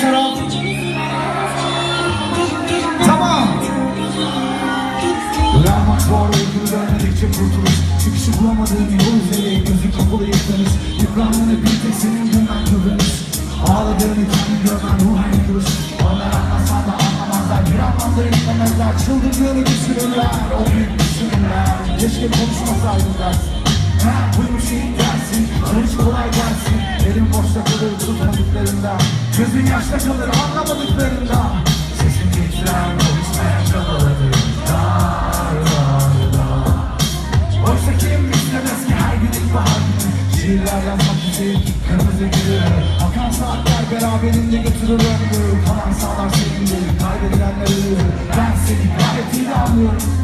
taraf. Tamam. Uyanmak zor uykunu görmedikçe kurtuluş Çıkışı bulamadığın yol üzeri gözü kapalı yıklanış Yıprandığını bir tek senin bundan kıvranış Ağladığını kendi görmen ruhen yıkılış Onlar anlasan da anlamazlar. Bir anlamda yıklamazlar Çıldırdığını düşünürler. O büyük düşünürler. Keşke konuşmasaydım dersin Ha buymuş iyi Gözün yaşta kalır anlamadıklarında. Sesin titrer konuşmaya çabaladığında Oysa kim istemez ki her gün ilkbahar Şiirler yazmak için kırmızı gülü. Akan saatler beraberinde götürür ömrü. Kalan sağlar senindir kaybedilenler ölür. Ben seni gayet iyi anlıyorum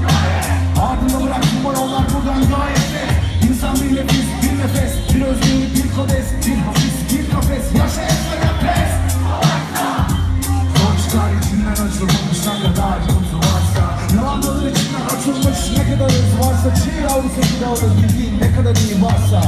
açılmış ne kadar hız varsa yavrusu gibi alır. Bildiğin ne kadar iyi varsa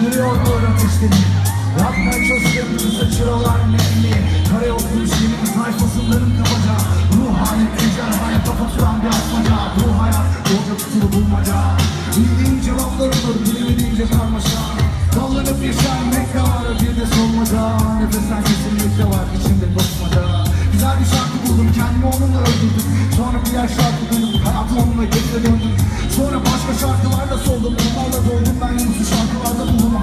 Böyle ateşleri Yapmaya çalıştığım kısa çıralar nemli. Okumuş yemin sayfasınların kabaca Ruhani ejderhaya kafa tutan bir atmaca. Bu hayat yolca kutulu bulmaca. Bildiğin cevaplar olur bilemediğince karmaşa. Dallanıp yaşanmak var bir de solmaca. Nefesten kesinlikle var içimde koşmaca. Güzel bir şarkı buldum kendimi onunla öldürdüm. Sonra bir yer şarkı duydum hayatım onunla geri döndüm. Sonra başka şarkılarla soldum onlarla doydum. Ben yoksu şarkılarda buldum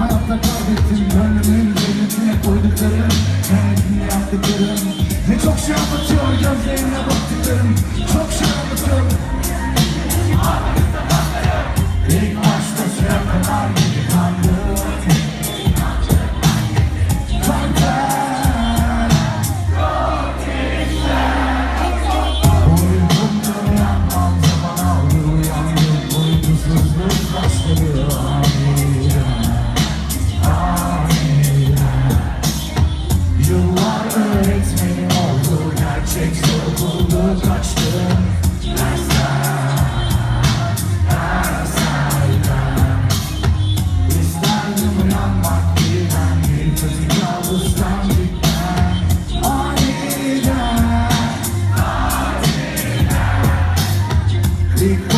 You.